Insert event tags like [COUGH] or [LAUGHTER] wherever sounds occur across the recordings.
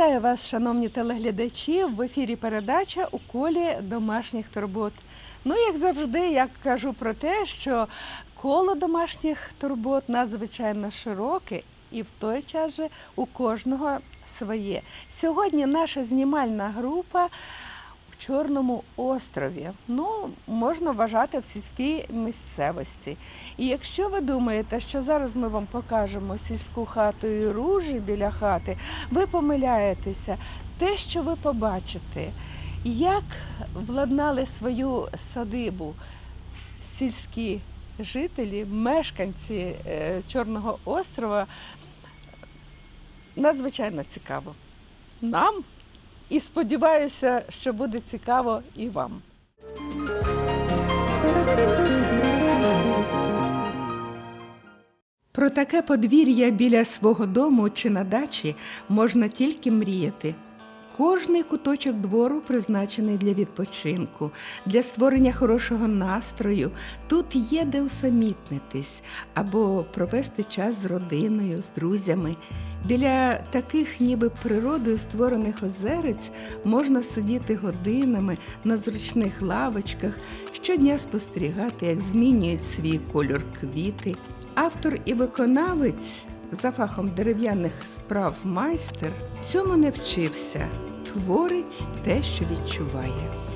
Вітаю вас, шановні телеглядачі. В ефірі передача у колі домашніх турбот. Ну, як завжди, я кажу про те, що коло домашніх турбот надзвичайно широке і в той час же у кожного своє. Сьогодні наша знімальна група Чорному острові. Ну, можна вважати в сільській місцевості. І якщо ви думаєте, що зараз ми вам покажемо сільську хату і ружі біля хати, ви помиляєтеся. Те, що ви побачите, як владнали свою садибу сільські жителі, мешканці е, Чорного острова, надзвичайно цікаво. Нам і сподіваюся, що буде цікаво і вам. Про таке подвір'я біля свого дому чи на дачі можна тільки мріяти. Кожний куточок двору призначений для відпочинку, для створення хорошого настрою. Тут є де усамітнитись або провести час з родиною, з друзями. Біля таких, ніби природою створених озерець, можна сидіти годинами на зручних лавочках, щодня спостерігати, як змінюють свій кольор квіти. Автор і виконавець за фахом дерев'яних справ майстер цьому не вчився, творить те, що відчуває.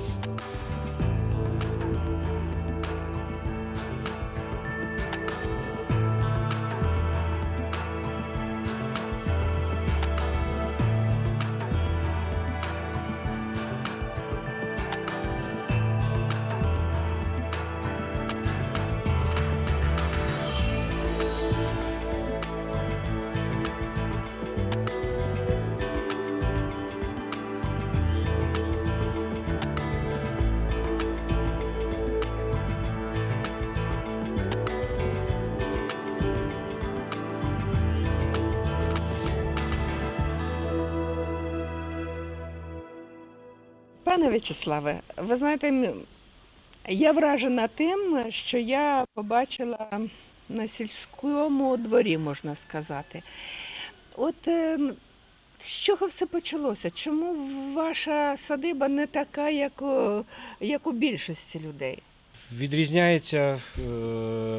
Пане В'ячеславе, ви знаєте, я вражена тим, що я побачила на сільському дворі, можна сказати. От е, з чого все почалося? Чому ваша садиба не така, як у, як у більшості людей? Відрізняється, е,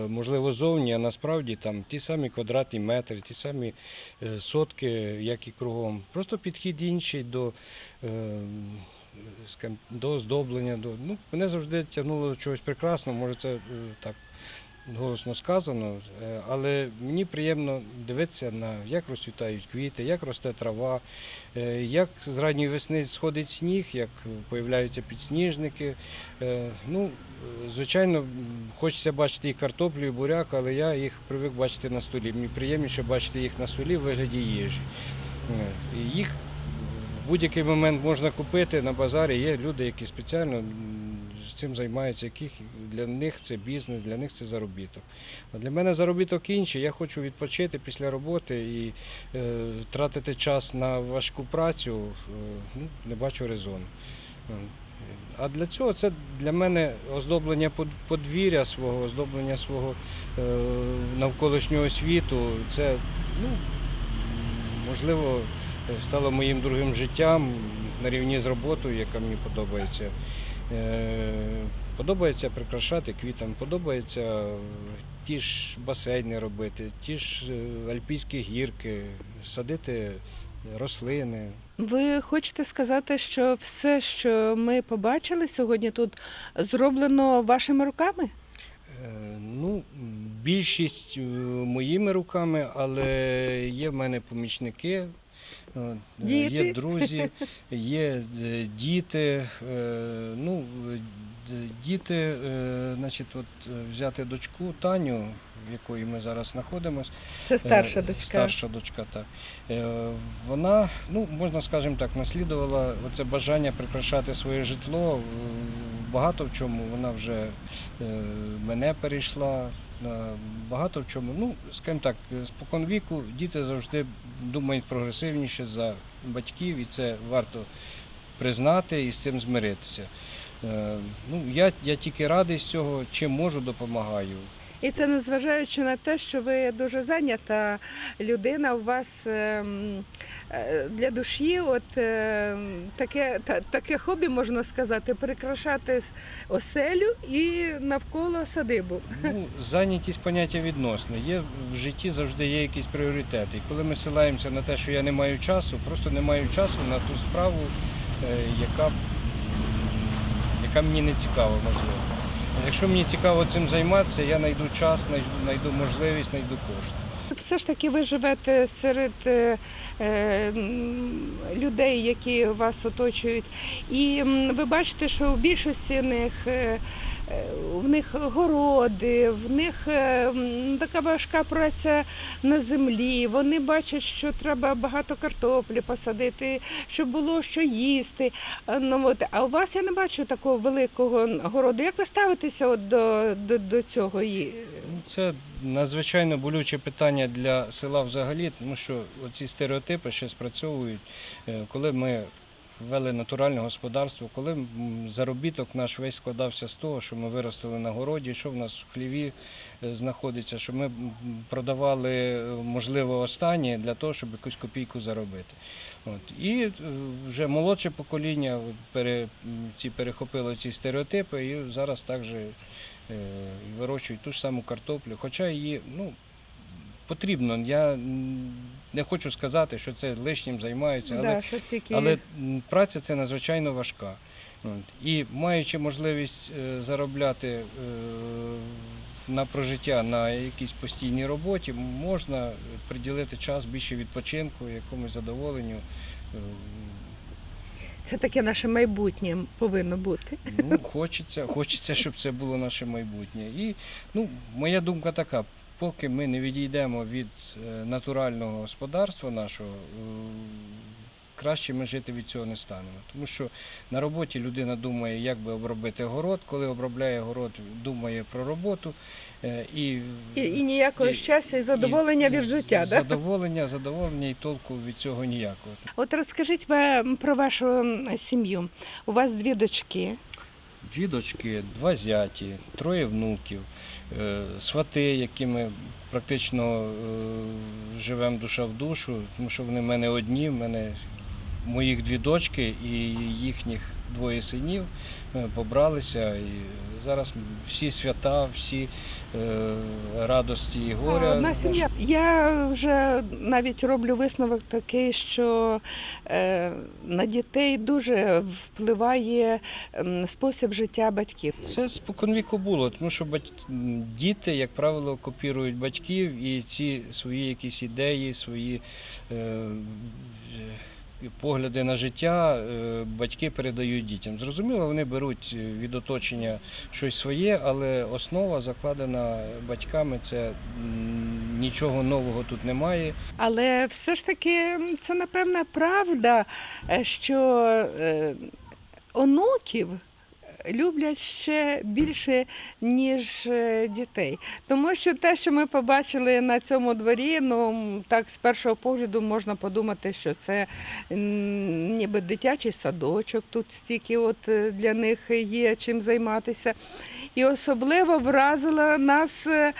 можливо, зовні, а насправді там ті самі квадратні метри, ті самі е, сотки, як і кругом. Просто підхід інший до, до оздоблення. До, ну, мене завжди тягнуло до чогось прекрасного, може це е, так голосно сказано, е, але мені приємно дивитися на як розцвітають квіти, як росте трава, е, як з ранньої весни сходить сніг, як появляються підсніжники. Ну, звичайно, хочеться бачити і картоплю, і буряк, але я їх привик бачити на столі. Мені приємніше бачити їх на столі в вигляді їжі. Їх будь-який момент можна купити на базарі. Є люди, які спеціально цим займаються, яких для них це бізнес, для них це заробіток. А для мене заробіток інший. Я хочу відпочити після роботи і е, тратити час на важку працю. е, ну, не бачу резону. А для цього це для мене оздоблення подвір'я свого, оздоблення свого е, навколишнього світу. Це, ну, можливо, стало моїм другим життям на рівні з роботою, яка мені подобається. Е, Подобається прикрашати квітами, подобається е, ті ж басейни робити, ті ж е, альпійські гірки, садити рослини. Ви хочете сказати, що все, що ми побачили сьогодні тут, зроблено вашими руками? Е, Ну, більшість е, моїми руками, але є в мене помічники, е, Діти? є друзі, є е, діти. е, Ну, е, діти, е, значить, от е, взяти дочку Таню, в якої ми зараз знаходимося. Це старша Е, дочка. Старша дочка, так. Е, Вона, ну, можна скажімо так, наслідувала оце бажання прикрашати своє житло. В- Багато в чому вона вже е, мене перейшла. Е, Багато в чому. Ну, скажімо так, спокон віку діти завжди думають прогресивніше за батьків, і це варто признати і з цим змиритися. Е, Ну, я, я тільки радий з цього, чим можу, допомагаю. І це незважаючи на те, що ви дуже зайнята людина, у вас ем, е, для душі, от е, таке, таке хобі, можна сказати, прикрашати оселю і навколо садибу. Ну, зайнятість поняття відносне. Є в житті завжди є якісь пріоритети. І коли ми силаємося на те, що я не маю часу, просто не маю часу на ту справу, е, яка, яка мені не цікава, можливо. Якщо мені цікаво цим займатися, я знайду час, знайду, можливість, знайду кошти. Все ж таки ви живете серед е, е, людей, які вас оточують. І ви бачите, що у більшості них. В них городи, в них е, така важка праця на землі. Вони бачать, що треба багато картоплі посадити, щоб було що їсти. Е, Ну, от, а у вас я не бачу такого великого городу. Як ви ставитеся от до, до, до цього? Це надзвичайно болюче питання для села взагалі, тому що ці стереотипи ще спрацьовують, Е, коли ми ввели натуральне господарство, коли заробіток наш весь складався з того, що ми виростили на городі, що в нас в хліві е, знаходиться, що ми продавали, е, можливо, останнє для того, щоб якусь копійку заробити. От. І е, вже молодше покоління пере, ці перехопило ці стереотипи і зараз також вирощують ту ж саму картоплю. Хоча її ну, потрібно. Я не хочу сказати, що це лишнім займаються, але, Да, тільки... але праця це надзвичайно важка. І маючи можливість е, заробляти е, на прожиття на якійсь постійній роботі, можна приділити час більше відпочинку, якомусь задоволенню. Е, Це таке наше майбутнє повинно бути. Ну, хочеться, хочеться, щоб це було наше майбутнє. І ну, моя думка така: поки ми не відійдемо від е, натурального господарства нашого, е, краще ми жити від цього не станемо. Тому що на роботі людина думає, як би обробити город. Коли обробляє город, думає про роботу. е, І, І, і ніякого І- щастя і задоволення і від життя. Да? Задоволення, задоволення і толку від цього ніякого. От розкажіть про вашу сім'ю. У вас дві дочки. Дві дочки, два зяті, троє внуків, свати, якими практично е, живемо душа в душу, тому що вони в мене одні, в мене моїх дві дочки і їхніх двоє синів е, побралися. І зараз всі свята, всі е, радості і горя. А, Одна сім'я. Я вже навіть роблю висновок такий, що е, на дітей дуже впливає спосіб життя батьків. Це споконвіку було, тому що бать... діти, як правило, копірують батьків і ці свої якісь ідеї, свої е... погляди на життя е, батьки передають дітям. Зрозуміло, вони беруть від оточення щось своє, але основа закладена батьками. Це нічого нового тут немає. Але все ж таки це напевна правда, е, що е, онуків люблять ще більше, ніж е, дітей. Тому що те, що ми побачили на цьому дворі, ну так з першого погляду можна подумати, що це ніби дитячий садочок, тут стільки от е, для них є чим займатися. І особливо вразила нас е,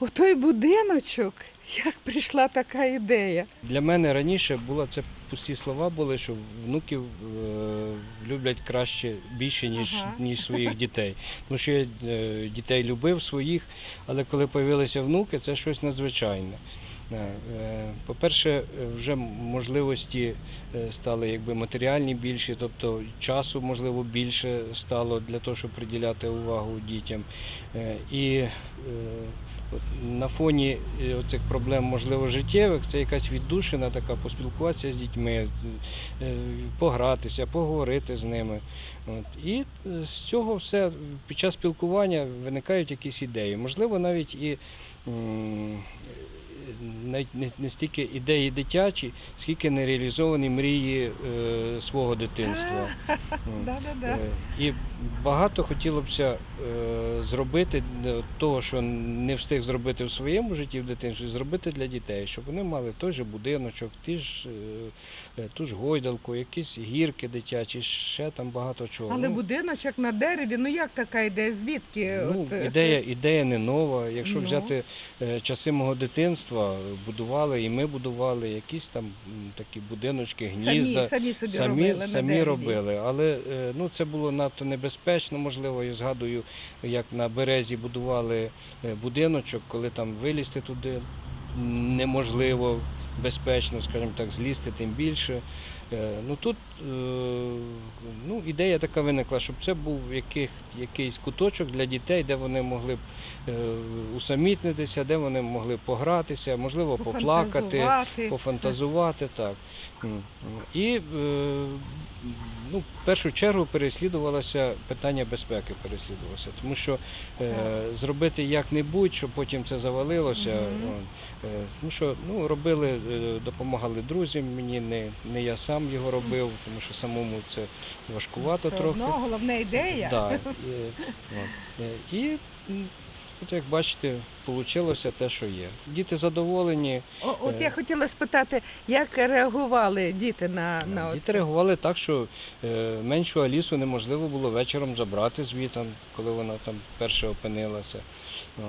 отой будиночок. Як прийшла така ідея? Для мене раніше було це пусті слова були, що внуків е, люблять краще більше, ніж, Ага. ніж своїх [LAUGHS] дітей. Тому що я е, дітей любив своїх, але коли з'явилися внуки, це щось надзвичайне. Е, По-перше, вже можливості е, стали якби матеріальні більші, тобто часу, можливо, більше стало для того, щоб приділяти увагу дітям. Е, І на фоні цих проблем, можливо, життєвих, це якась віддушина така, поспілкуватися з дітьми, погратися, поговорити з ними. І з цього все під час спілкування виникають якісь ідеї. Можливо, навіть і навіть не, не стільки ідеї дитячі, скільки нереалізовані мрії е, свого дитинства. [LAUGHS] Да-да-да. Е, І багато хотілося б е, зробити е, того, що не встиг зробити в своєму житті в дитинстві, зробити для дітей, щоб вони мали той же будиночок, ті ж, е, е, ту ж гойдалку, якісь гірки дитячі, ще там багато чого. Але Ну, будиночок на дереві, ну як така ідея? Звідки? Ну, От, ідея, ідея не нова. Якщо Ну. взяти е, часи мого дитинства, будували, і ми будували якісь там такі будиночки, гнізда. Самі, самі собі Самі, робили самі робили, але е, ну, це було надто небезпечно. Можливо, я згадую, як на березі будували е, будиночок, коли там вилізти туди неможливо безпечно, скажімо так, злізти тим більше. Е, Ну тут ну, ідея така виникла, щоб це був яких, якийсь куточок для дітей, де вони могли б е, усамітнитися, де вони могли б погратися, можливо, поплакати Пофантазувати. так. І е, ну, в першу чергу переслідувалося питання безпеки, переслідувалося, тому що е, зробити як-небудь, щоб потім це завалилося. Е, тому що ну, робили, е, допомагали друзі мені, не, не я сам його робив, тому що самому це важкувато Все трохи. одно головна ідея. Да, і, от, і от як бачите, вийшло те, що є. Діти задоволені. О, от Е. я хотіла спитати, як реагували діти на, на Діти реагували так, що е, меншу Алісу неможливо було вечором забрати звітом, коли вона там перше опинилася. Е,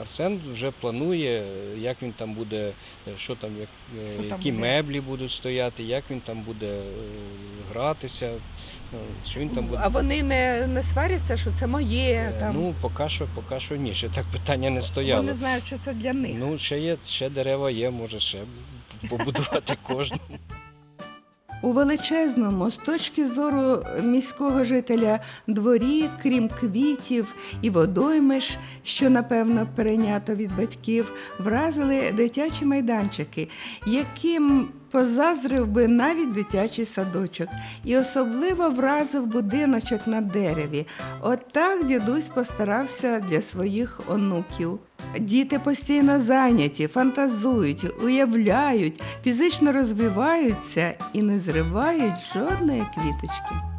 Арсен вже планує, е, як він там буде, е, що там, як, е, Що там які буде? меблі будуть стояти, як він там буде е, гратися, е, що він там буде. А вони не, не сваряться, що це моє. Е, Там. Ну, поки що, поки що ні, ще так питання не стояло. Вони знають, що це для них. Ну, ще є, ще дерева є, може ще побудувати [LAUGHS] кожну. У величезному, з точки зору міського жителя, дворі, крім квітів і водоймиш, що напевно перейнято від батьків, вразили дитячі майданчики, яким позазрив би навіть дитячий садочок, і особливо вразив будиночок на дереві. От так дідусь постарався для своїх онуків. Діти постійно зайняті, фантазують, уявляють, фізично розвиваються і не зривають жодної квіточки.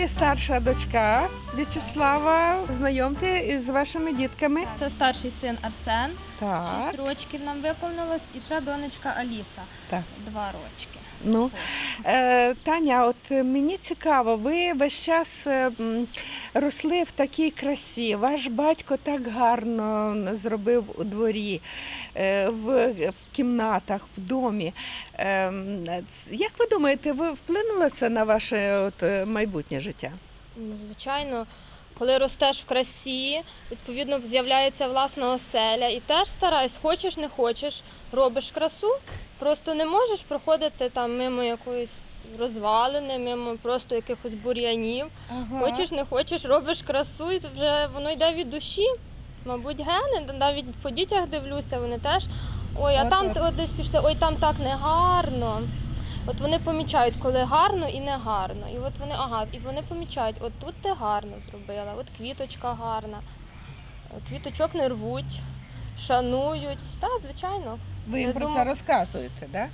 Ви старша дочка В'ячеслава. Знайомте із вашими дітками. Це старший син Арсен, Так, 6 рочків нам виповнилось, і це донечка Аліса, Так. 2 рочки. Ну е, Таня, от мені цікаво, ви весь час е, росли в такій красі. Ваш батько так гарно зробив у дворі, е, в, в кімнатах, в домі. Як ви думаєте, ви вплинуло це на ваше от, майбутнє життя? Ну, Звичайно, коли ростеш в красі, відповідно з'являється власна оселя. І теж стараюсь, хочеш, не хочеш, робиш красу, просто не можеш проходити там мимо якоїсь розвалини, мимо просто якихось бур'янів. Хочеш, не хочеш, робиш красу, і вже воно йде від душі. Мабуть, гени, навіть по дітях дивлюся, вони теж. Ой, а там десь пішли, ой, там так не гарно. От вони помічають, коли гарно і не гарно. І от вони, ага, і вони помічають, от тут ти гарно зробила, от квіточка гарна. Квіточок не рвуть, шанують. Та, звичайно. Ви їм Я про це розказуєте, так? Да?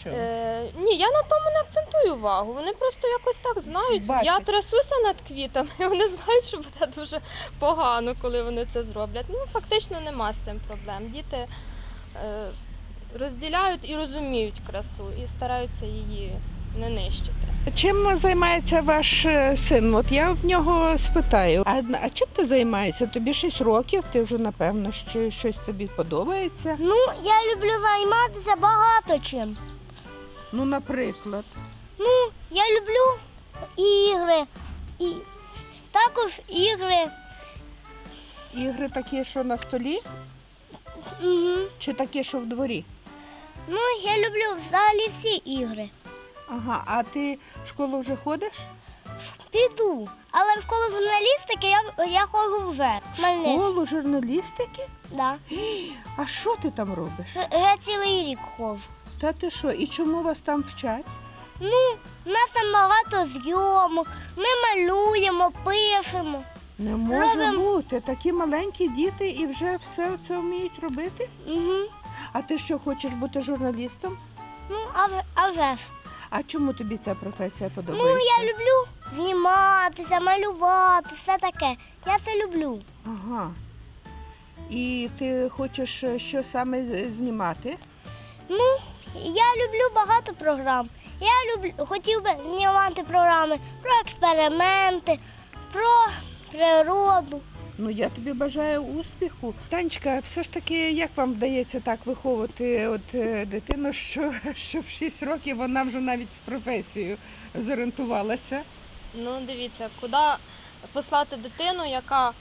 Що? Е, ні, я на тому не акцентую увагу. Вони просто якось так знають. Я Бачать. трясуся над квітами, і вони знають, що буде дуже погано, коли вони це зроблять. Ну, фактично нема з цим проблем. Діти е, розділяють і розуміють красу, і стараються її не нищити. Чим займається ваш е, син? От я в нього спитаю. А, а чим ти займаєшся? Тобі 6 років, ти вже напевно що щось тобі подобається. Ну, я люблю займатися багато чим. Ну, наприклад. Ну, я люблю ігри. І також ігри. Ігри такі, що на столі, Угу. чи такі, що в дворі? Ну, я люблю взагалі всі ігри. Ага, а ти в школу вже ходиш? Піду. Але в школу журналістики я, я ходжу вже. в Школу журналістики? Да. А що ти там робиш? Я цілий рік ходжу. Та ти що? І чому вас там вчать? Ну, у нас там багато зйомок, ми малюємо, пишемо. Не може Робимо. бути. Такі маленькі діти і вже все це вміють робити. Угу. А ти що хочеш бути журналістом? Ну, а, вже- а вже ж. А чому тобі ця професія Ну, подобається? я люблю зніматися, малювати, все таке. Я це люблю. Ага. І ти хочеш е, що саме з- знімати? Ну, я люблю багато програм. Я люблю, хотів би знімати програми про експерименти, про природу. Ну я тобі бажаю успіху. Танечка, все ж таки, як вам вдається так виховувати от е, дитину, що, що в 6 років вона вже навіть з професією зорієнтувалася? Ну, дивіться, куди послати дитину, яка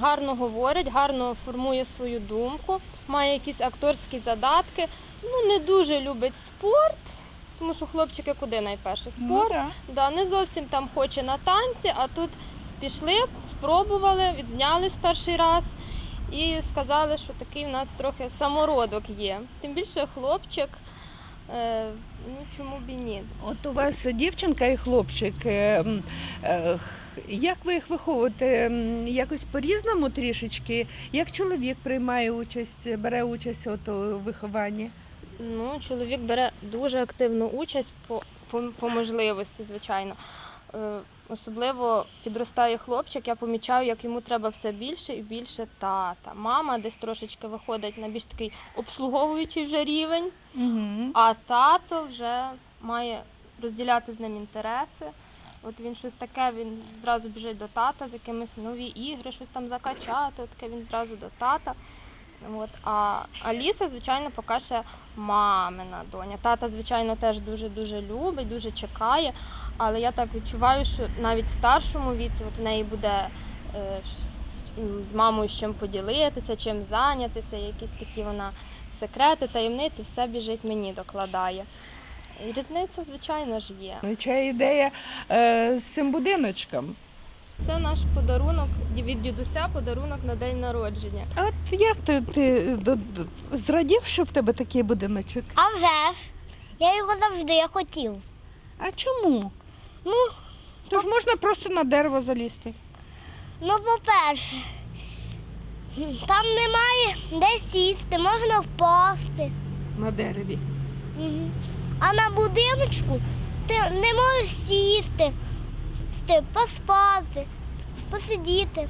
гарно говорить, гарно формує свою думку, має якісь акторські задатки. Ну, не дуже любить спорт, тому що хлопчики куди найперше? Спорт. Ну, Да, не зовсім там хоче на танці, а тут пішли, спробували, відзнялись перший раз і сказали, що такий в нас трохи самородок є. Тим більше хлопчик. Е, ну чому б і ні? От у вас дівчинка і хлопчик. е, е, Як ви їх виховуєте? Якось по-різному трішечки? Як чоловік приймає участь, бере участь от у вихованні? Ну, чоловік бере дуже активну участь по, по, по можливості, звичайно. Особливо підростає хлопчик, я помічаю, як йому треба все більше і більше тата. Мама десь трошечки виходить на більш такий обслуговуючий вже рівень, Угу. а тато вже має розділяти з ним інтереси. От він щось таке, він зразу біжить до тата з якимись нові ігри, щось там закачати, таке він зразу до тата. От. А Аліса, звичайно, поки ще мамина доня. Тата, звичайно, теж дуже-дуже любить, дуже чекає. Але я так відчуваю, що навіть в старшому віці от в неї буде е, з- з мамою з чим поділитися, чим зайнятися, якісь такі вона секрети, таємниці, все біжить мені, докладає. І різниця, звичайно ж, є. Ну, чия ідея е, з цим будиночком? Це наш подарунок від дідуся, подарунок на день народження. А от як ти, ти до- до- зрадів, що в тебе такий будиночок? А вже ж. Я його завжди хотів. А чому? Ну, Тож можна просто на дерево залізти. ну, по-перше, там немає де сісти, можна впасти. На дереві. Мгм. А на будиночку ти не можеш сісти, сти- поспати, посидіти.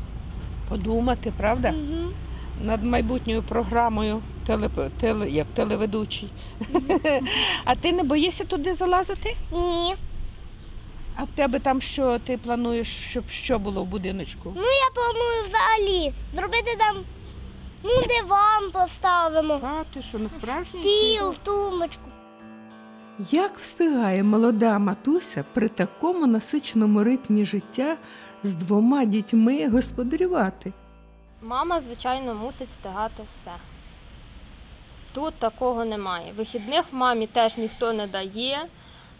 Подумати, правда? Мгм. Над майбутньою програмою теле, теле, як телеведучий. [LAUGHS] А ти не боїшся туди залазити? Ні. А в тебе там що ти плануєш, щоб що було в будиночку? Ну я планую взагалі зробити там ну, диван поставимо, А, ти що, не справжній? стіл, тумбочку. Як встигає молода матуся при такому насиченому ритмі життя з двома дітьми господарювати? Мама, звичайно, мусить встигати все. Тут такого немає. Вихідних мамі теж ніхто не дає.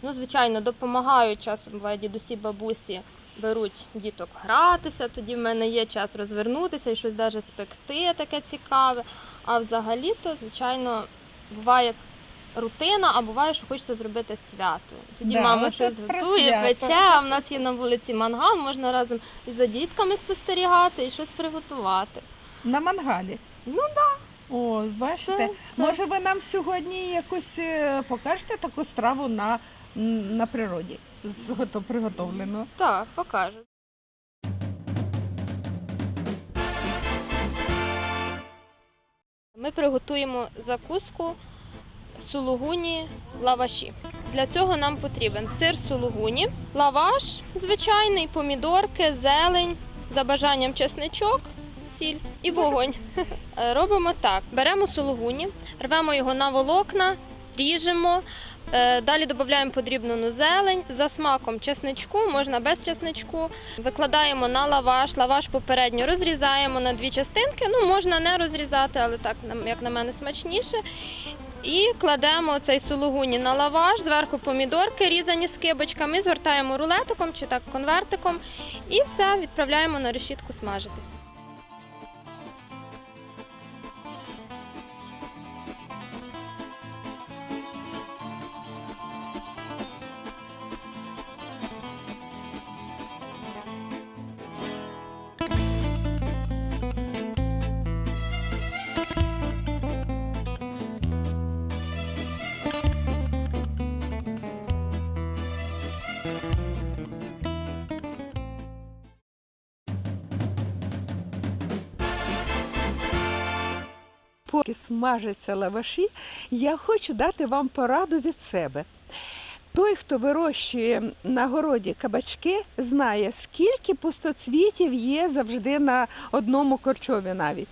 Ну, звичайно, допомагають часом буває дідусі, бабусі беруть діток гратися, тоді в мене є час розвернутися і щось навіть спекти таке цікаве. А взагалі-то, звичайно, буває рутина, а буває, що хочеться зробити свято. Тоді Да, мама щось готує, пече, а в нас є на вулиці мангал, можна разом і за дітками спостерігати і щось приготувати. На мангалі. Ну так. О, бачите, Це- це- може ви нам сьогодні якось е, покажете таку страву на, на природі, приготовлену? Так, покажу. Ми приготуємо закуску сулугуні лаваші. Для цього нам потрібен сир сулугуні, лаваш звичайний, помідорки, зелень, за бажанням чесничок, сіль і вогонь. [LAUGHS] Робимо так: беремо сулугуні, рвемо його на волокна, ріжемо. Е, Далі додаємо подрібнену зелень за смаком чесничку, можна без чесничку. Викладаємо на лаваш. Лаваш попередньо розрізаємо на дві частинки. Ну, можна не розрізати, але так, як на мене, смачніше. І кладемо цей сулугуні на лаваш, зверху помідорки різані скибочками, згортаємо рулетиком чи так конвертиком. І все, відправляємо на решітку смажитись. Поки смажаться лаваші, я хочу дати вам пораду від себе. Той, хто вирощує на городі кабачки, знає, скільки пустоцвітів є завжди на одному корчові навіть.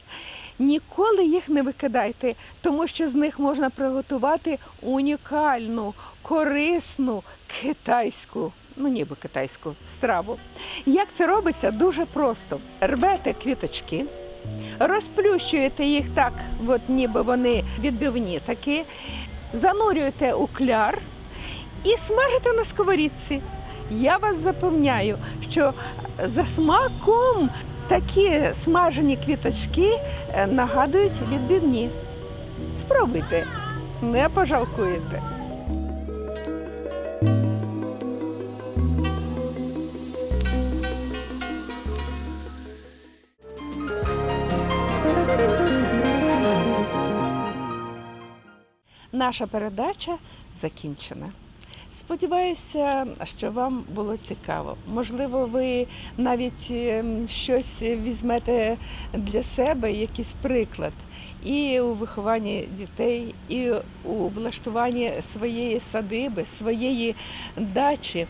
Ніколи їх не викидайте, тому що з них можна приготувати унікальну, корисну китайську, ну ніби китайську страву. Як це робиться? Дуже просто. Рвете квіточки, розплющуєте їх так, от ніби вони відбивні такі, занурюєте у кляр і смажите на сковорідці. Я вас запевняю, що за смаком такі смажені квіточки е, нагадують відбивні. Спробуйте, не пожалкуєте. Наша передача закінчена. Сподіваюся, що вам було цікаво. Можливо, ви навіть ем, щось візьмете для себе, якийсь приклад і у вихованні дітей, і у влаштуванні своєї садиби, своєї дачі.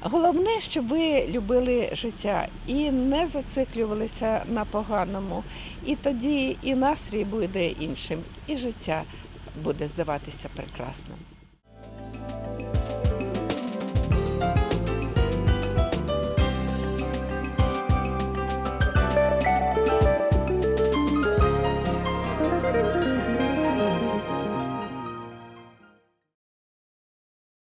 Головне, щоб ви любили життя і не зациклювалися на поганому. І тоді і настрій буде іншим, і життя буде здаватися прекрасним.